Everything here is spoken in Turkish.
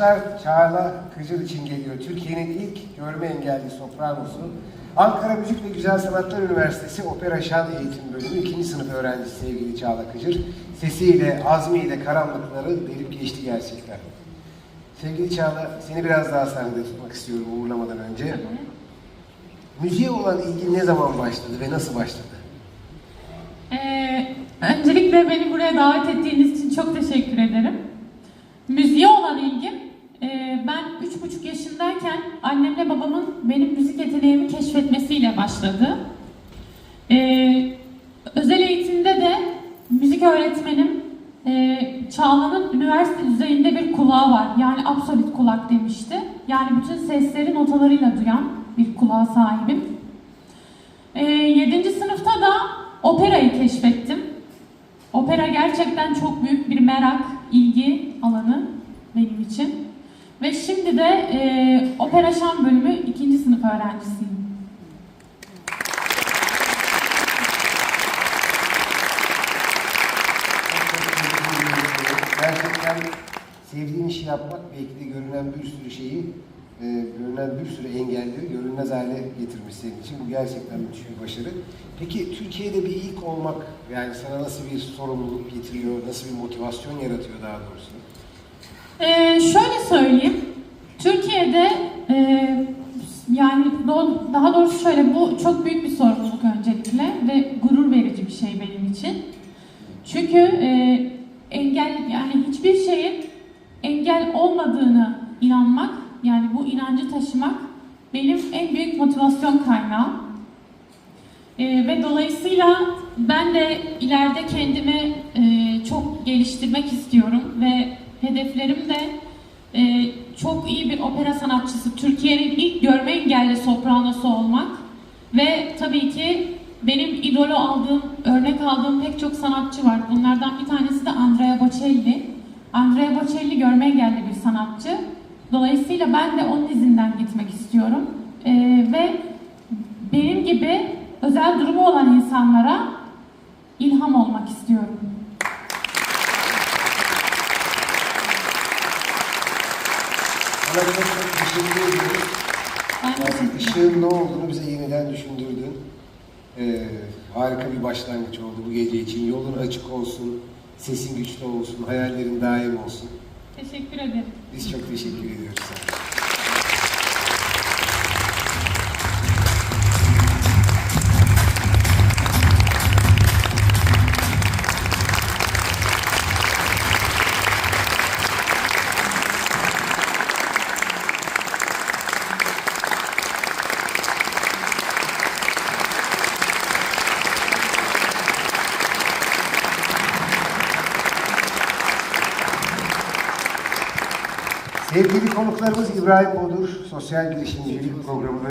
Alkışlar Çağla Kıcır için geliyor. Türkiye'nin ilk görme engelli sopranosu. Ankara Müzik ve Güzel Sanatlar Üniversitesi Opera Şan Eğitim Bölümü 2. sınıf öğrencisi sevgili Çağla Kıcır. Sesiyle, azmiyle karanlıkları delip geçti gerçekten. Sevgili Çağla, seni biraz daha sahnede tutmak istiyorum uğurlamadan önce. Müziğe olan ilgin ne zaman başladı ve nasıl başladı? Ee, öncelikle beni buraya davet ettiğiniz için çok teşekkür ederim. Müziğe olan ilgim, ben üç buçuk yaşındayken annemle babamın benim müzik yeteneğimi keşfetmesiyle başladı. Ee, özel eğitimde de müzik öğretmenim e, Çağla'nın üniversite düzeyinde bir kulağı var. Yani absolut kulak demişti. Yani bütün sesleri notalarıyla duyan bir kulağa sahibim. E, 7. sınıfta da operayı keşfettim. Opera gerçekten çok büyük bir merak, ilgi alanı benim için. Ve şimdi de e, opera bölümü 2. sınıf öğrencisiyim. Gerçekten sevdiğin işi yapmak belki de görünen bir sürü şeyi, e, görünen bir sürü engelleri görünmez hale getirmiş senin için. Bu gerçekten müthiş bir başarı. Peki Türkiye'de bir ilk olmak yani sana nasıl bir sorumluluk getiriyor, nasıl bir motivasyon yaratıyor daha doğrusu? Ee, şöyle söyleyeyim. Türkiye'de e, yani daha doğrusu şöyle bu çok büyük bir sorumluluk öncelikle ve gurur verici bir şey benim için. Çünkü e, engel yani hiçbir şeyin engel olmadığını inanmak yani bu inancı taşımak benim en büyük motivasyon kaynağım. Ee, ve dolayısıyla ben de ileride kendimi e, çok geliştirmek istiyorum ve hedeflerim de e, çok iyi bir opera sanatçısı, Türkiye'nin ilk görme engelli sopranosu olmak ve tabii ki benim idolo aldığım, örnek aldığım pek çok sanatçı var. Bunlardan bir tanesi de Andrea Bocelli. Andrea Bocelli görme engelli bir sanatçı. Dolayısıyla ben de onun izinden gitmek istiyorum. E, ve benim gibi özel durumu olan insanlara ilham olmak istiyorum. Sana çok çok teşekkür ediyoruz. Ederim. ışığın ne olduğunu bize yeniden düşündürdün. Ee, harika bir başlangıç oldu bu gece için. Yolun açık olsun, sesin güçlü olsun, hayallerin daim olsun. Teşekkür ederim. Biz çok teşekkür ediyoruz sana. Sevgili konuklarımız İbrahim Bodur, Sosyal Girişimcilik Programı